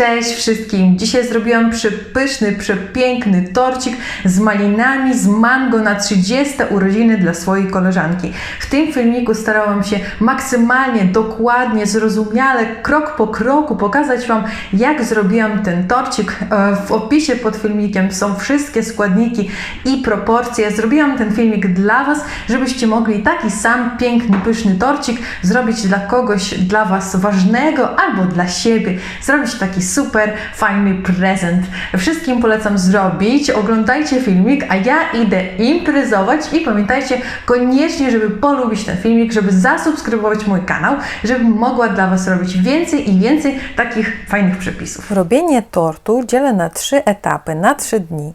Cześć wszystkim! Dzisiaj zrobiłam przepyszny, przepiękny torcik z malinami z mango na 30 urodziny dla swojej koleżanki. W tym filmiku starałam się maksymalnie, dokładnie, zrozumiale, krok po kroku pokazać Wam, jak zrobiłam ten torcik. E, W opisie pod filmikiem są wszystkie składniki i proporcje. Zrobiłam ten filmik dla Was, żebyście mogli taki sam piękny, pyszny torcik zrobić dla kogoś, dla Was ważnego albo dla siebie. Zrobić taki super fajny prezent. Wszystkim polecam zrobić. Oglądajcie filmik, a ja idę imprezować i pamiętajcie koniecznie, żeby polubić ten filmik, żeby zasubskrybować mój kanał, żebym mogła dla Was robić więcej i więcej takich fajnych przepisów. Robienie tortu dzielę na trzy etapy, na trzy dni.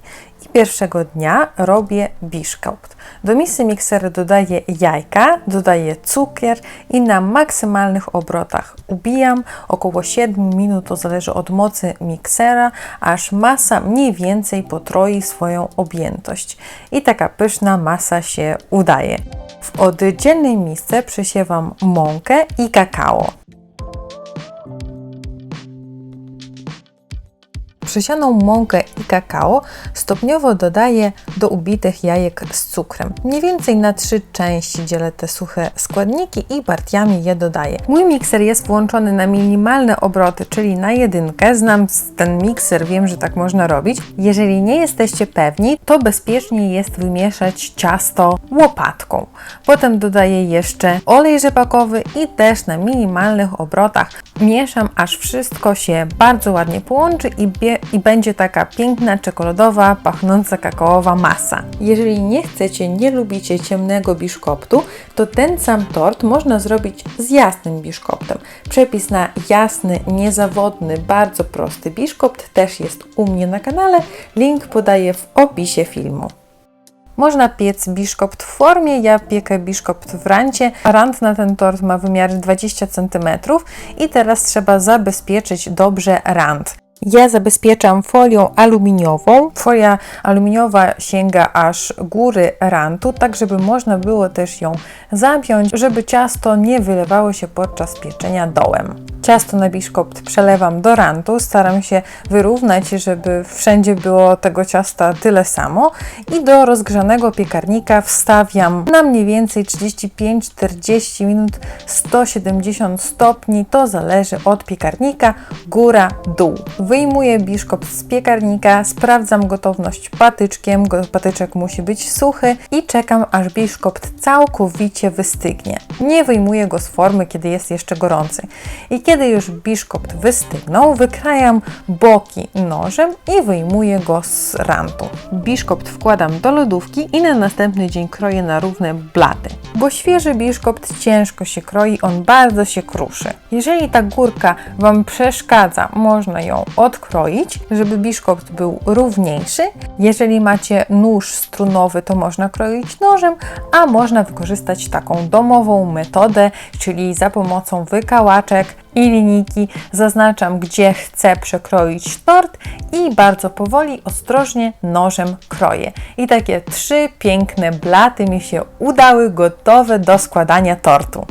Pierwszego dnia robię biszkopt. Do misy miksery dodaję jajka, dodaję cukier i na maksymalnych obrotach ubijam około 7 minut, to zależy od mocy miksera, aż masa mniej więcej potroi swoją objętość. I taka pyszna masa się udaje. W oddzielnej misce przesiewam mąkę i kakao. Przesianą mąkę i kakao stopniowo dodaję do ubitych jajek z cukrem. Mniej więcej na trzy części dzielę te suche składniki i partiami je dodaję. Mój mikser jest włączony na minimalne obroty, czyli na jedynkę. Znam ten mikser, wiem, że tak można robić. Jeżeli nie jesteście pewni, to bezpiecznie jest wymieszać ciasto łopatką. Potem dodaję jeszcze olej rzepakowy i też na minimalnych obrotach mieszam, aż wszystko się bardzo ładnie połączy i, i będzie taka piękna, czekoladowa, pachnąca kakaowa masa. Jeżeli nie chcecie, nie lubicie ciemnego biszkoptu, to ten sam tort można zrobić z jasnym biszkoptem. Przepis na jasny, niezawodny, bardzo prosty biszkopt też jest u mnie na kanale. Link podaję w opisie filmu. Można piec biszkopt w formie, ja piekę biszkopt w rancie. Rant na ten tort ma wymiar 20 cm i teraz trzeba zabezpieczyć dobrze rant. Ja zabezpieczam folią aluminiową. Folia aluminiowa sięga aż góry rantu, tak żeby można było też ją zapiąć, żeby ciasto nie wylewało się podczas pieczenia dołem. Ciasto na biszkopt przelewam do rantu, staram się wyrównać, żeby wszędzie było tego ciasta tyle samo i do rozgrzanego piekarnika wstawiam na mniej więcej 35-40 minut 170 stopni, to zależy od piekarnika, góra, dół. Wyjmuję biszkopt z piekarnika, sprawdzam gotowność patyczkiem, patyczek musi być suchy i czekam aż biszkopt całkowicie wystygnie. Nie wyjmuję go z formy, kiedy jest jeszcze gorący. I kiedy już biszkopt wystygnął, wykrajam boki nożem i wyjmuję go z rantu. Biszkopt wkładam do lodówki i na następny dzień kroję na równe blaty. Bo świeży biszkopt ciężko się kroi, on bardzo się kruszy. Jeżeli ta górka Wam przeszkadza, można ją odkroić, żeby biszkopt był równiejszy. Jeżeli macie nóż strunowy, to można kroić nożem, a można wykorzystać taką domową metodę, czyli za pomocą wykałaczek i linijki zaznaczam, gdzie chcę przekroić tort i bardzo powoli, ostrożnie nożem kroję. I takie trzy piękne blaty mi się udały, gotowe do składania tortu.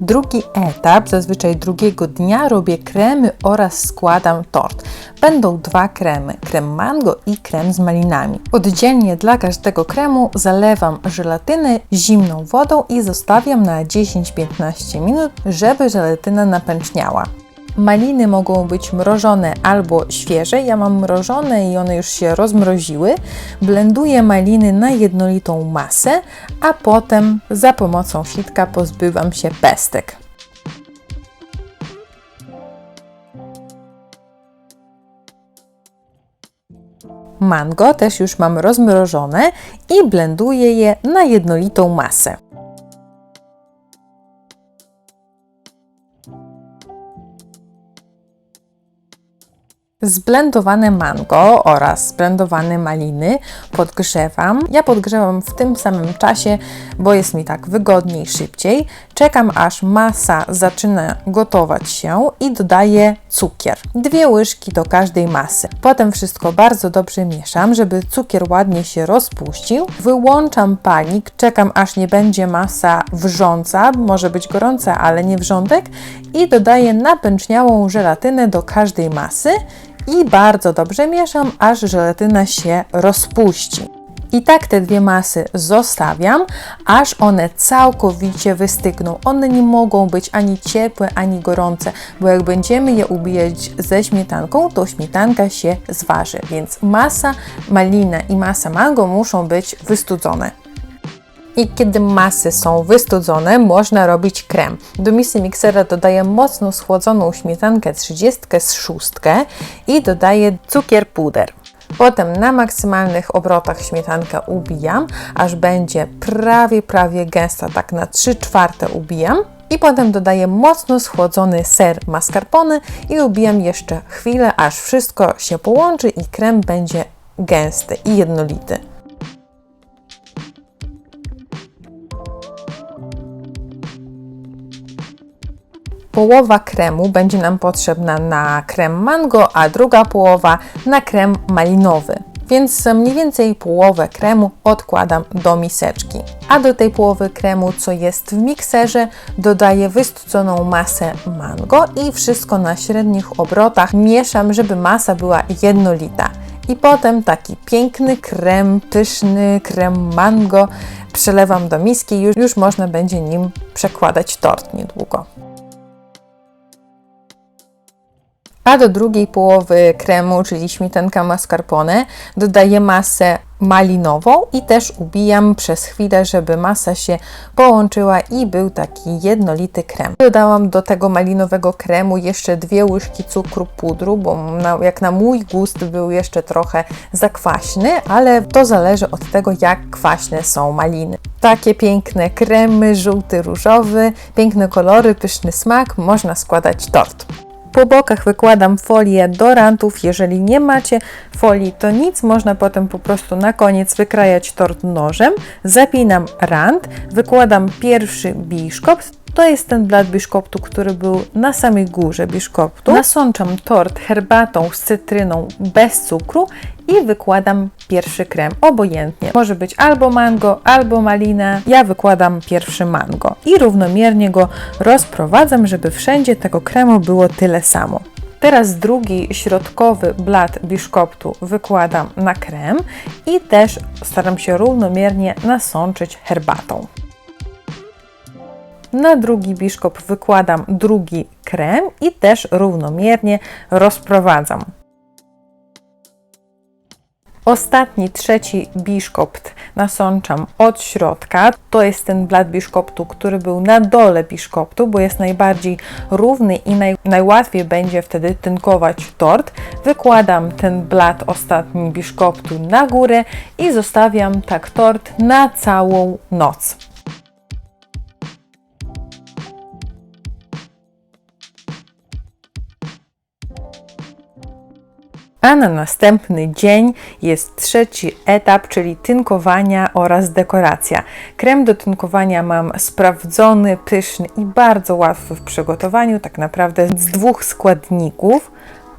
Drugi etap, zazwyczaj drugiego dnia, robię kremy oraz składam tort. Będą dwa kremy, krem mango i krem z malinami. Oddzielnie dla każdego kremu zalewam żelatynę zimną wodą i zostawiam na 10-15 minut, żeby żelatyna napęczniała. Maliny mogą być mrożone albo świeże. Ja mam mrożone i one już się rozmroziły. Blenduję maliny na jednolitą masę, a potem za pomocą sitka pozbywam się pestek. Mango też już mam rozmrożone i blenduję je na jednolitą masę. Zblendowane mango oraz zblendowane maliny podgrzewam. Ja podgrzewam w tym samym czasie, bo jest mi tak wygodniej, szybciej. Czekam aż masa zaczyna gotować się i dodaję cukier. Dwie łyżki do każdej masy. Potem wszystko bardzo dobrze mieszam, żeby cukier ładnie się rozpuścił. Wyłączam palnik, czekam aż nie będzie masa wrząca, może być gorąca, ale nie wrzątek i dodaję napęczniałą żelatynę do każdej masy i bardzo dobrze mieszam, aż żelatyna się rozpuści. I tak te dwie masy zostawiam, aż one całkowicie wystygną. One nie mogą być ani ciepłe, ani gorące, bo jak będziemy je ubijać ze śmietanką, to śmietanka się zważy. Więc masa malina i masa mango muszą być wystudzone. I kiedy masy są wystudzone, można robić krem. Do misy miksera dodaję mocno schłodzoną śmietankę 30 z szóstkę i dodaję cukier puder. Potem na maksymalnych obrotach śmietankę ubijam, aż będzie prawie, prawie gęsta, tak na 3 czwarte ubijam. I potem dodaję mocno schłodzony ser mascarpone i ubijam jeszcze chwilę, aż wszystko się połączy i krem będzie gęsty i jednolity. Połowa kremu będzie nam potrzebna na krem mango, a druga połowa na krem malinowy. Więc mniej więcej połowę kremu odkładam do miseczki. A do tej połowy kremu, co jest w mikserze, dodaję wystudzoną masę mango i wszystko na średnich obrotach mieszam, żeby masa była jednolita. I potem taki piękny krem, pyszny krem mango przelewam do miski już, już można będzie nim przekładać tort niedługo. A do drugiej połowy kremu, czyli śmietanka mascarpone, dodaję masę malinową i też ubijam przez chwilę, żeby masa się połączyła i był taki jednolity krem. Dodałam do tego malinowego kremu jeszcze dwie łyżki cukru pudru, bo na, jak na mój gust był jeszcze trochę zakwaśny, ale to zależy od tego, jak kwaśne są maliny. Takie piękne kremy, żółty, różowy, piękne kolory, pyszny smak, można składać tort. Po bokach wykładam folię do rantów. Jeżeli nie macie folii, to nic, można potem po prostu na koniec wykrajać tort nożem. Zapinam rant, wykładam pierwszy biszkopt. To jest ten blat biszkoptu, który był na samej górze biszkoptu. Nasączam tort herbatą z cytryną bez cukru i wykładam pierwszy krem, obojętnie. Może być albo mango, albo malina. Ja wykładam pierwszy mango i równomiernie go rozprowadzam, żeby wszędzie tego kremu było tyle samo. Teraz drugi środkowy blat biszkoptu wykładam na krem i też staram się równomiernie nasączyć herbatą. Na drugi biszkop wykładam drugi krem i też równomiernie rozprowadzam. Ostatni, trzeci biszkopt nasączam od środka. To jest ten blat biszkoptu, który był na dole biszkoptu, bo jest najbardziej równy i naj, najłatwiej będzie wtedy tynkować tort. Wykładam ten blat ostatni biszkoptu na górę i zostawiam tak tort na całą noc. A na następny dzień jest trzeci etap, czyli tynkowania oraz dekoracja. Krem do tynkowania mam sprawdzony, pyszny i bardzo łatwy w przygotowaniu, tak naprawdę z dwóch składników.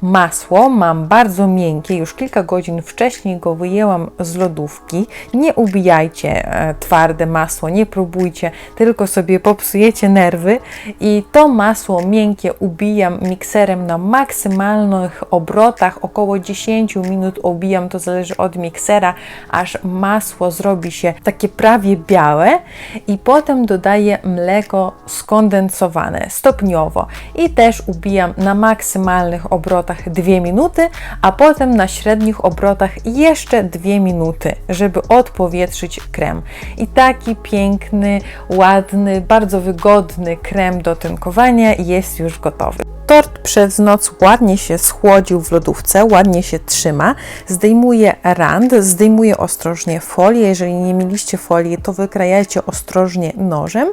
Masło mam bardzo miękkie, już kilka godzin wcześniej go wyjęłam z lodówki. Nie ubijajcie e, twarde masło, nie próbujcie, tylko sobie popsujecie nerwy. I to masło miękkie ubijam mikserem na maksymalnych obrotach, około 10 minut ubijam, to zależy od miksera, aż masło zrobi się takie prawie białe. I potem dodaję mleko skondensowane stopniowo i też ubijam na maksymalnych obrotach 2 minuty, a potem na średnich obrotach jeszcze 2 minuty, żeby odpowietrzyć krem. I taki piękny, ładny, bardzo wygodny krem do tynkowania jest już gotowy. Tort przez noc ładnie się schłodził w lodówce, ładnie się trzyma. Zdejmuję rand, zdejmuję ostrożnie folię. Jeżeli nie mieliście folii, to wykrajajcie ostrożnie nożem.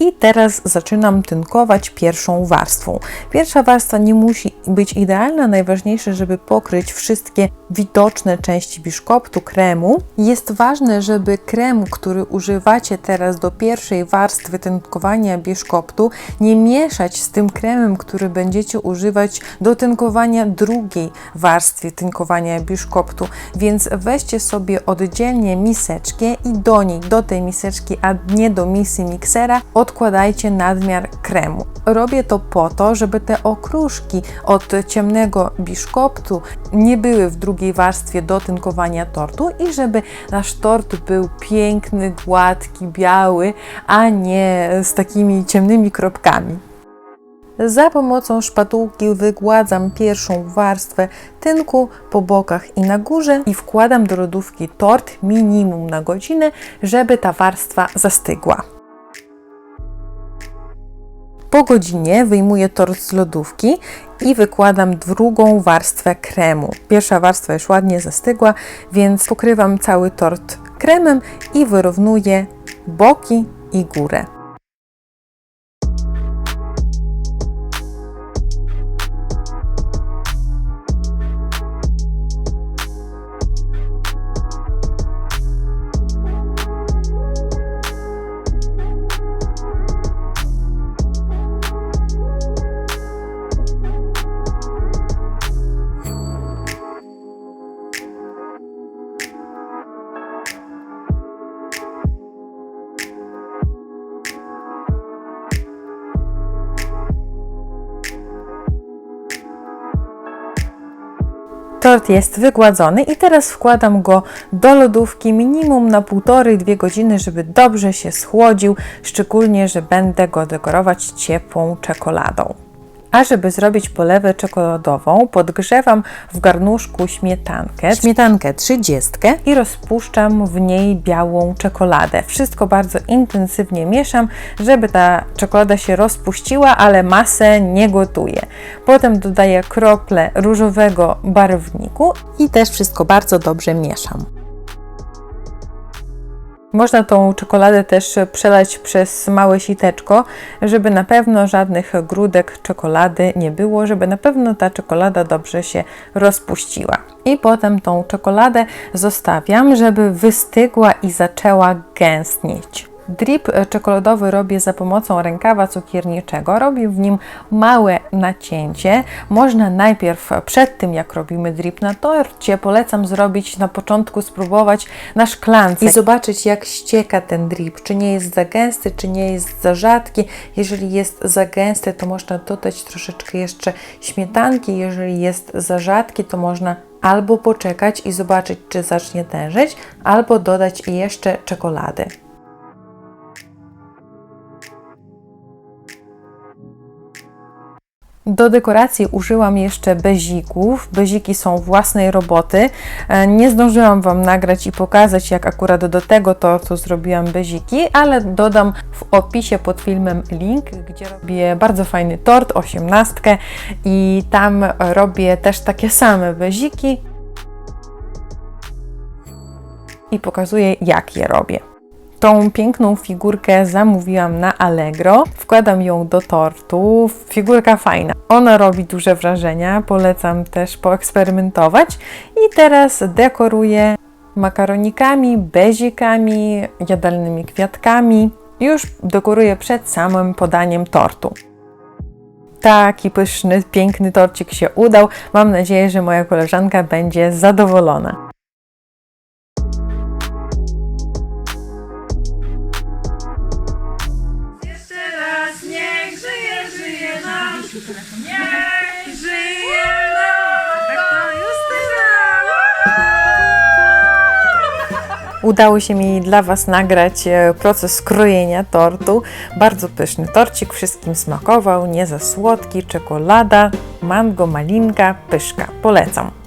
I teraz zaczynam tynkować pierwszą warstwą. Pierwsza warstwa nie musi być idealna, najważniejsze, żeby pokryć wszystkie widoczne części biszkoptu kremu. Jest ważne, żeby krem, który używacie teraz do pierwszej warstwy tynkowania biszkoptu, nie mieszać z tym kremem, który będziecie używać do tynkowania drugiej warstwy tynkowania biszkoptu. Więc weźcie sobie oddzielnie miseczkę i do niej, do tej miseczki, a nie do misy miksera, odkładajcie nadmiar kremu. Robię to po to, żeby te okruszki od ciemnego biszkoptu nie były w drugiej warstwie do tynkowania tortu i żeby nasz tort był piękny, gładki, biały, a nie z takimi ciemnymi kropkami. Za pomocą szpatułki wygładzam pierwszą warstwę tynku po bokach i na górze i wkładam do lodówki tort minimum na godzinę, żeby ta warstwa zastygła. Po godzinie wyjmuję tort z lodówki i wykładam drugą warstwę kremu. Pierwsza warstwa już ładnie zastygła, więc pokrywam cały tort kremem i wyrównuję boki i górę. Tort jest wygładzony i teraz wkładam go do lodówki minimum na 1,5-2 godziny, żeby dobrze się schłodził, szczególnie, że będę go dekorować ciepłą czekoladą. A żeby zrobić polewę czekoladową, podgrzewam w garnuszku śmietankę, śmietankę 30 i rozpuszczam w niej białą czekoladę. Wszystko bardzo intensywnie mieszam, żeby ta czekolada się rozpuściła, ale masę nie gotuję. Potem dodaję krople różowego barwniku i też wszystko bardzo dobrze mieszam. Można tą czekoladę też przelać przez małe siteczko, żeby na pewno żadnych grudek czekolady nie było, żeby na pewno ta czekolada dobrze się rozpuściła. I potem tą czekoladę zostawiam, żeby wystygła i zaczęła gęstnieć. Drip czekoladowy robię za pomocą rękawa cukierniczego. Robię w nim małe nacięcie. Można najpierw przed tym, jak robimy drip na torcie, polecam zrobić na początku, spróbować na szklance i zobaczyć, jak ścieka ten drip. Czy nie jest za gęsty, czy nie jest za rzadki. Jeżeli jest za gęsty, to można dodać troszeczkę jeszcze śmietanki. Jeżeli jest za rzadki, to można albo poczekać i zobaczyć, czy zacznie tężyć, albo dodać jeszcze czekolady. Do dekoracji użyłam jeszcze bezików. Beziki są własnej roboty. E, Nie zdążyłam Wam nagrać i pokazać, jak akurat do tego tortu zrobiłam beziki, ale dodam w opisie pod filmem link, gdzie robię bardzo fajny tort, osiemnastkę i tam robię też takie same beziki i pokazuję, jak je robię. Tą piękną figurkę zamówiłam na Allegro. Wkładam ją do tortu. Figurka fajna. Ona robi duże wrażenia. Polecam też poeksperymentować. I teraz dekoruję makaronikami, bezikami, jadalnymi kwiatkami. Już dekoruję przed samym podaniem tortu. Taki pyszny, piękny torcik się udał. Mam nadzieję, że moja koleżanka będzie zadowolona. Udało się mi dla Was nagrać e, proces krojenia tortu. Bardzo pyszny torcik, wszystkim smakował, nie za słodki, czekolada, mango, malinka, pyszka. Polecam.